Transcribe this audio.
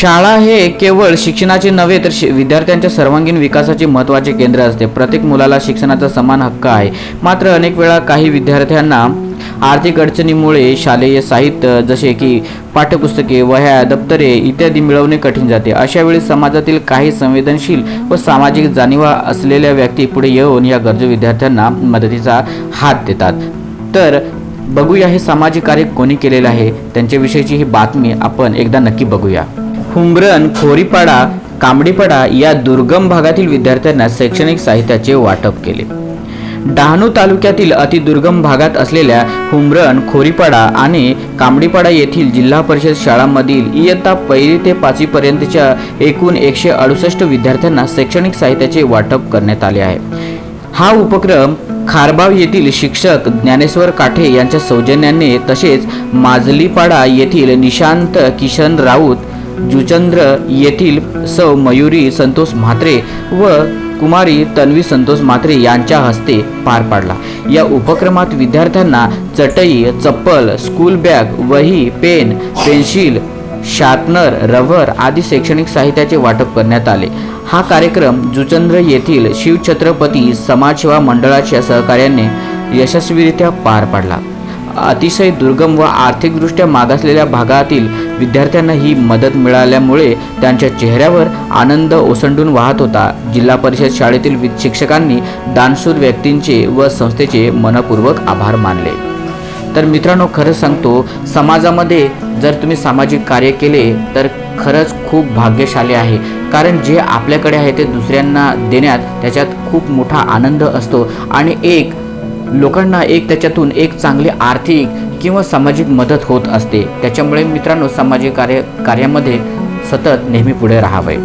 शाळा हे केवळ शिक्षणाचे नव्हे तर शि- विद्यार्थ्यांच्या सर्वांगीण विकासाचे महत्त्वाचे केंद्र असते. प्रत्येक मुलाला शिक्षणाचा समान हक्क आहे. मात्र अनेक वेळा काही विद्यार्थ्यांना आर्थिक अडचणीमुळे शालेय साहित्य जसे की पाठ्यपुस्तके वह्या दप्तरे इत्यादी मिळवणे कठीण जाते. अशा वेळी समाजातील काही संवेदनशील व सामाजिक जाणीवा असलेल्या व्यक्ती पुढे येऊन या गरजू विद्यार्थ्यांना मदतीचा हात देतात. तर बघूया हे सामाजिक कार्य कोणी केलेलं आहे? त्यांच्याविषयीची ही बातमी आपण एकदा नक्की बघूया. हुंबरन खोरीपाडा कांबडीपाडा या दुर्गम भागातील विद्यार्थ्यांना शैक्षणिक साहित्याचे वाटप केले. डहाणू तालुक्यातील अतिदुर्गम भागात असलेल्या हुंबरन खोरीपाडा आणि कांबडीपाडा येथील जिल्हा परिषद शाळांमधील इयत्ता पहिली ते पाचवीपर्यंतच्या एकूण एकशे अडुसष्ट विद्यार्थ्यांना शैक्षणिक साहित्याचे वाटप करण्यात आले आहे. हा उपक्रम खारबाव येथील शिक्षक ज्ञानेश्वर काठे यांच्या सौजन्याने तसेच माजलीपाडा येथील निशांत किशन राऊत जुचंद्र येथील सौ मयुरी संतोष म्हात्रे व कुमारी तन्वी संतोष म्हात्रे यांच्या हस्ते पार पाडला. या उपक्रमात विद्यार्थ्यांना चटई चप्पल स्कूल बॅग वही पेन पेन्सिल शार्पनर रबर आदी शैक्षणिक साहित्याचे वाटप करण्यात आले. हा कार्यक्रम जुचंद्र येथील शिवछत्रपती समाजसेवा मंडळाच्या सहकार्याने यशस्वीरित्या पार पाडला. अतिशय दुर्गम व आर्थिकदृष्ट्या मागासलेल्या भागातील विद्यार्थ्यांना ही मदत मिळाल्यामुळे त्यांच्या चेहऱ्यावर आनंद ओसंडून वाहत होता. जिल्हा परिषद शाळेतील शिक्षकांनी दानशूर व्यक्तींचे व संस्थेचे मनपूर्वक आभार मानले. तर मित्रांनो खरंच सांगतो समाजामध्ये जर तुम्ही सामाजिक कार्य केले तर खरंच खूप भाग्यशाली आहे. कारण जे आपल्याकडे आहे ते दुसऱ्यांना देण्यात त्याच्यात खूप मोठा आनंद असतो. आणि एक लोकांना एक त्याच्यातून एक चांगली आर्थिक किंवा सामाजिक मदत होत असते. त्याच्यामुळे मित्रांनो सामाजिक कार्य कार्यामध्ये सतत नेहमी पुढे राहावे.